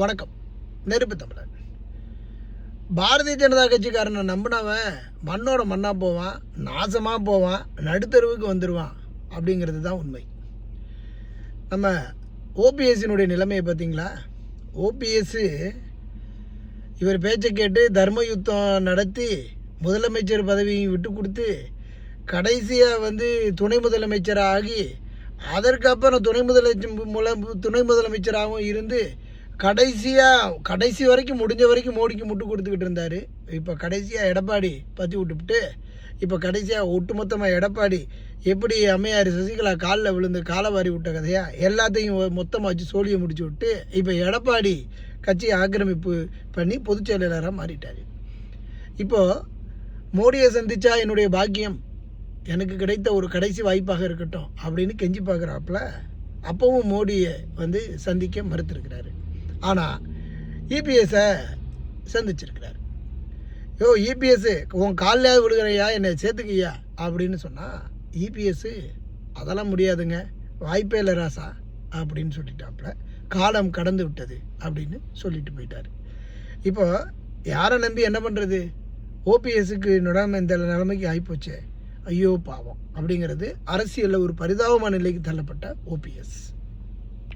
வணக்கம். நெருப்பு தமிழன் பாரதிய ஜனதா கட்சிக்காரனை நம்பினவன் மண்ணோட மண்ணாக போவான் நாசமாக போவான் நடுத்தருவுக்கு வந்துடுவான் அப்படிங்கிறது தான் உண்மை. நம்ம ஓபிஎஸ்ஸினுடைய நிலைமையை பார்த்தீங்களா? ஓபிஎஸ்ஸு இவர் பேச்சை கேட்டு தர்ம யுத்தம் நடத்தி முதலமைச்சர் பதவியும் விட்டு கொடுத்து கடைசியாக வந்து துணை முதலமைச்சராக ஆகி அதற்கப்புறம் துணை முதலமைச்சர் முல துணை முதலமைச்சராகவும் இருந்து கடைசியாக கடைசி வரைக்கும் முடிஞ்ச வரைக்கும் மோடிக்கு முட்டு கொடுத்துக்கிட்டு இருந்தார். இப்போ கடைசியாக எடப்பாடி பற்றி விட்டுவிட்டு இப்போ கடைசியாக ஒட்டுமொத்தமாக எடப்பாடி எப்படி அம்மையார் சசிகலா காலில் விழுந்து காலை வாரி விட்ட கதையாக எல்லாத்தையும் மொத்தமாக வச்சு சோழியை முடிச்சு விட்டு இப்போ எடப்பாடி கட்சியை ஆக்கிரமிப்பு பண்ணி பொதுச் செயலாளராக மாறிட்டார். இப்போது மோடியை சந்தித்தா என்னுடைய பாக்கியம் எனக்கு கிடைத்த ஒரு கடைசி வாய்ப்பாக இருக்கட்டும் அப்படின்னு கெஞ்சி பார்க்குறாப்புல அப்பவும் மோடியை வந்து சந்திக்க மறுத்திருக்கிறாரு. ஆனால் இபிஎஸை சந்திச்சிருக்கிறார். யோ இபிஎஸ்ஸு உன் காலில் விடுகிறையா என்னை சேர்த்துக்கியா? அப்படின்னு சொன்னால் இபிஎஸ்ஸு அதெல்லாம் முடியாதுங்க. வாய்ப்பே இல்லை ராசா அப்படின்னு சொல்லிட்டாப்புல காலம் கடந்து விட்டது அப்படின்னு சொல்லிட்டு போயிட்டார். இப்போ யாரை நம்பி என்ன பண்ணுறது ஓபிஎஸ்க்கு நிலைமை இந்த நிலைமைக்கு ஆகிப்போச்சே ஐயோ பாவம் அப்படிங்கிறது அரசியலில் ஒரு பரிதாபமான நிலைக்கு தள்ளப்பட்ட ஓபிஎஸ்